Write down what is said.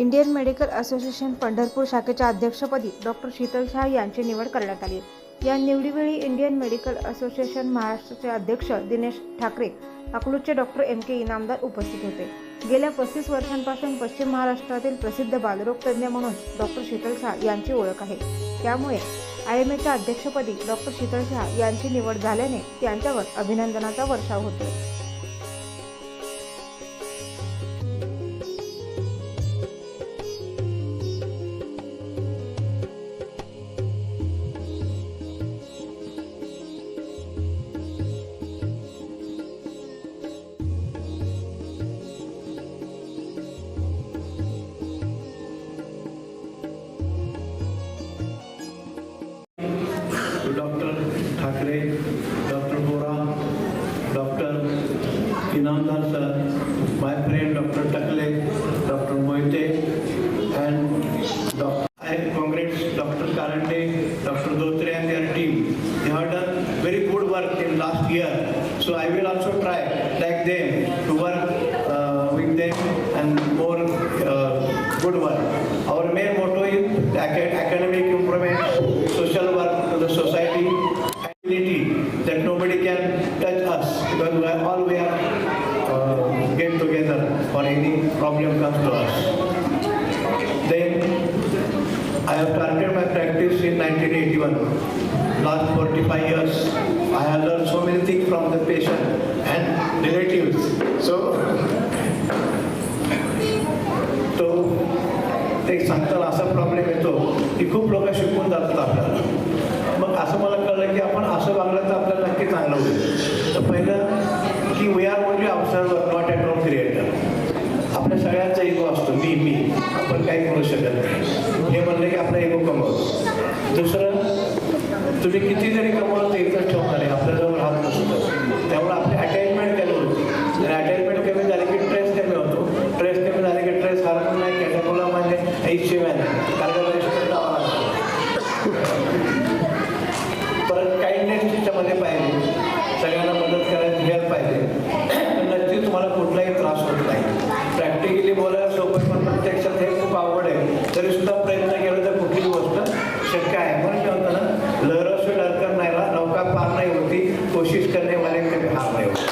Indian medical association Pandharpur शाखेच्या अध्यक्षपदी doctor Sheetal Shah यांची निवड करण्यात आली या निवडीवेळी इंडियन मेडिकल असोसिएशन महाराष्ट्राचे अध्यक्ष दिनेश ठाकरे अकलूजचे डॉक्टर एम के इनामदार उपस्थित होते गेल्या पस्तीस वर्षांपासून पश्चिम महाराष्ट्रातील प्रसिद्ध बालरोग तज्ज्ञ म्हणून डॉक्टर शीतल शाह यांची ओळख आहे त्यामुळे आय एम एच्या अध्यक्षपदी डॉक्टर शीतल शाह यांची निवड झाल्याने त्यांच्यावर अभिनंदनाचा वर्षाव होतो Dr. Thackeray, Dr. Vora, Dr. Inamdar sir, my friend Dr. Takle, Dr. Moite, and Dr. I congratulate Dr. Karande, Dr. Dotre and their team. They have done very good work in last year. So I will also try. Our main motto is academic improvement, social work to the society, and unity that nobody can touch us because we are all we are uh, get together for any problem comes to us. Then I have started my practice in 1981. Last 45 years, I have learned so many things from the patient and relatives. So ते सांगताना असा problem येतो की खूप लोक शिकून जातात आपल्याला मग असं मला कळलं की आपण असं वागलं तर आपल्याला नक्की चांगलं होईल तर पहिलं की we are only observer not at creator आपल्या सगळ्यांचा इगो असतो मी मी आपण काही करू शकत नाही हे म्हणलं की आपला इगो कमवतो दुसरं तुम्ही किती जरी कमवलं ते एकच ठेवणार आहे आपल्याला एक परत काइंडनेस त्याच्यामध्ये पाहिजे सगळ्यांना मदत करायला घ्यायला पाहिजे नक्की तुम्हाला कुठलाही त्रास होत नाही प्रॅक्टिकली बोलायला सोबत पण प्रत्यक्षात हे खूप आवड आहे सुद्धा प्रयत्न केला तर कुठली गोष्ट शक्य आहे म्हणून लहर असू डरकर नाही नौका पार नाही होती कोशिश करणे मला एक नाही होती